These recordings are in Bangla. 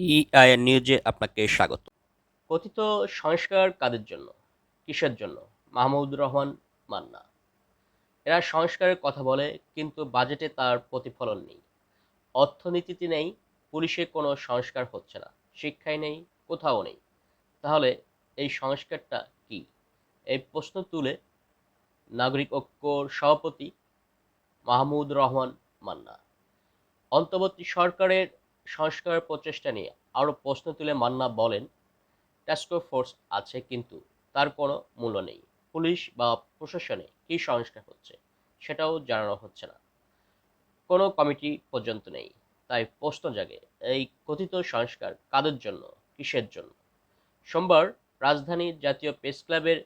ইআইএ নিউজে আপনাকে স্বাগত। কথিত সংস্কার কাদের জন্য? কিসের জন্য? মাহমুদুর রহমান মান্না। এরা সংস্কারের কথা বলে, কিন্তু বাজেটে তার প্রতিফলন নেই। অর্থনীতিতে নেই, পুলিশে কোনো সংস্কার হচ্ছে না, শিক্ষায় নেই, কোথাও নেই। তাহলে এই সংস্কারটা কি? এই প্রশ্ন তুলে নাগরিক ঐক্যর সভাপতি মাহমুদ রহমান মান্না। অন্তর্বর্তী সরকারের সংস্কারের প্রচেষ্টা নিয়ে আরও প্রশ্ন তুলে মান্না বলেন টাস্ক ফোর্স আছে কিন্তু তার কোনো মূল্য নেই। পুলিশ বা প্রশাসনে কী সংস্কার হচ্ছে সেটাও জানানো হচ্ছে না। কোনো কমিটি পর্যন্ত নেই। তাই প্রশ্ন জাগে, এই কথিত সংস্কার কাদের জন্য, কিসের জন্য? সোমবার রাজধানী জাতীয় প্রেস ক্লাবের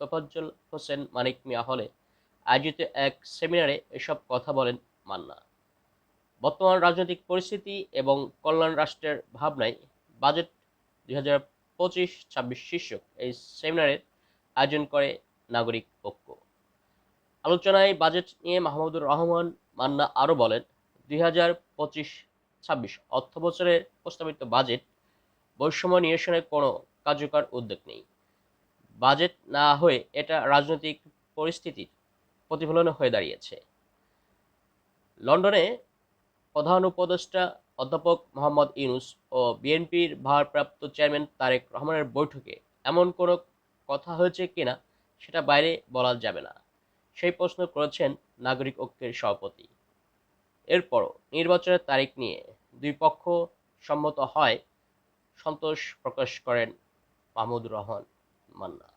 তোফাজ্জল হোসেন মানিক মিয়া হলে আয়োজিত এক সেমিনারে এসব কথা বলেন মান্না। বর্তমান রাজনৈতিক পরিস্থিতি এবং কল্যাণ রাষ্ট্রের ভাবনায় বাজেট দুই হাজার পঁচিশ ছাব্বিশ শীর্ষক এই সেমিনারের আয়োজন করে নাগরিক ঐক্য আলোচনায় বাজেট নিয়ে মাহমুদুর রহমান মান্না আরও বলেন, দুই হাজার পঁচিশ ছাব্বিশ অর্থ বছরের প্রস্তাবিত বাজেট বৈষম্য নিরসনের কোনো কার্যকর উদ্যোগ নেই। বাজেট না হয়ে এটা রাজনৈতিক পরিস্থিতির প্রতিফলন হয়ে দাঁড়িয়েছে। লন্ডনে প্রধান উপদেষ্টা অধ্যাপক মোহাম্মদ ইউনুস ও বিএনপির ভারপ্রাপ্ত চেয়ারম্যান তারেক রহমানের বৈঠকে এমন কোনো কথা হয়েছে কিনা সেটা বাইরে বলা যাবে না। সেই প্রশ্ন করেছেন নাগরিক ঐক্যের সভাপতি। এরপরও নির্বাচনের তারিখ নিয়ে দুই পক্ষ সম্মত হয় সন্তোষ প্রকাশ করেন মাহমুদুর রহমান মান্না।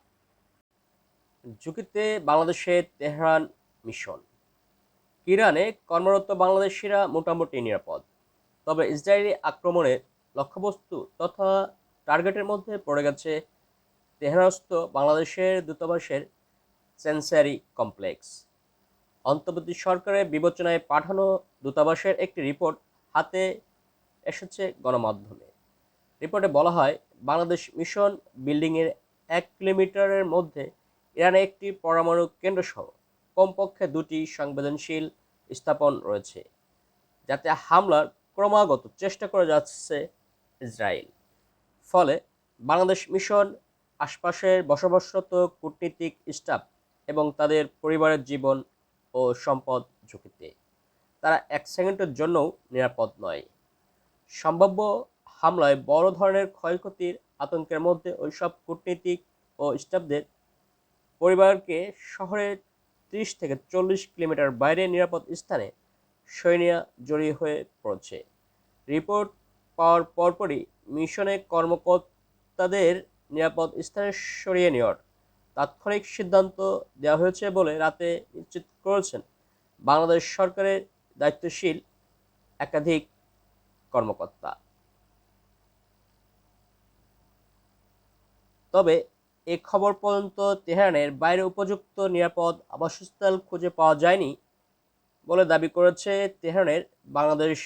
ঝুঁকিতে বাংলাদেশের তেহরান মিশন ইরানে কর্মরত বাংলাদেশিরা মোটামুটি নিরাপদ। তবে ইসরায়েলি আক্রমণে লক্ষ্যবস্তু তথা টার্গেটের মধ্যে পড়ে গেছে তেহরানস্থ বাংলাদেশের দূতাবাসের সেন্সারি কমপ্লেক্স। অন্তর্বর্তী সরকারের বিবেচনায় পাঠানো দূতাবাসের একটি রিপোর্ট হাতে এসেছে গণমাধ্যমে। রিপোর্টে বলা হয়, বাংলাদেশ মিশন বিল্ডিংয়ের এক কিলোমিটারের মধ্যে ইরানে একটি পরমাণু কেন্দ্রসহ কমপক্ষে দুটি সংবেদনশীল স্থাপন রয়েছে, যাতে হামলার ক্রমাগত চেষ্টা করে যাচ্ছে ইসরায়েল। ফলে বাংলাদেশ মিশন, আশপাশের বসবাসরত কূটনীতিক স্টাফ এবং তাদের পরিবারের জীবন ও সম্পদ ঝুঁকিতে। তারা এক সেকেন্ডের জন্যও নিরাপদ নয়। সম্ভাব্য হামলায় বড় ধরনের ক্ষয়ক্ষতির আতঙ্কের মধ্যে ওইসব কূটনীতিক ও স্টাফদের পরিবারকে শহরের ত্রিশ থেকে চল্লিশ কিলোমিটার বাইরে নিরাপদ স্থানে সৈনিয়া জড়িয়ে হয়ে পড়ছে। রিপোর্ট পাওয়ার পরপরই মিশনে কর্মকর্তাদের নিরাপদ স্থানে সরিয়ে নেওয়ার তাৎক্ষণিক সিদ্ধান্ত দেওয়া হয়েছে বলে রাতে নিশ্চিত করেছেন বাংলাদেশ সরকারের দায়িত্বশীল একাধিক কর্মকর্তা। তবে এ খবর পর্যন্ত তেহরানের বাইরে উপযুক্ত, নিরাপদ আবাসস্থল খুঁজে পাওয়া যায়নি বলে দাবি করেছে তেহরানের বাংলাদেশ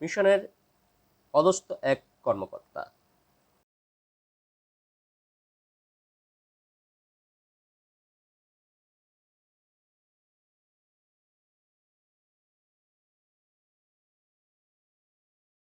মিশনের পদস্থ এক কর্মকর্তা।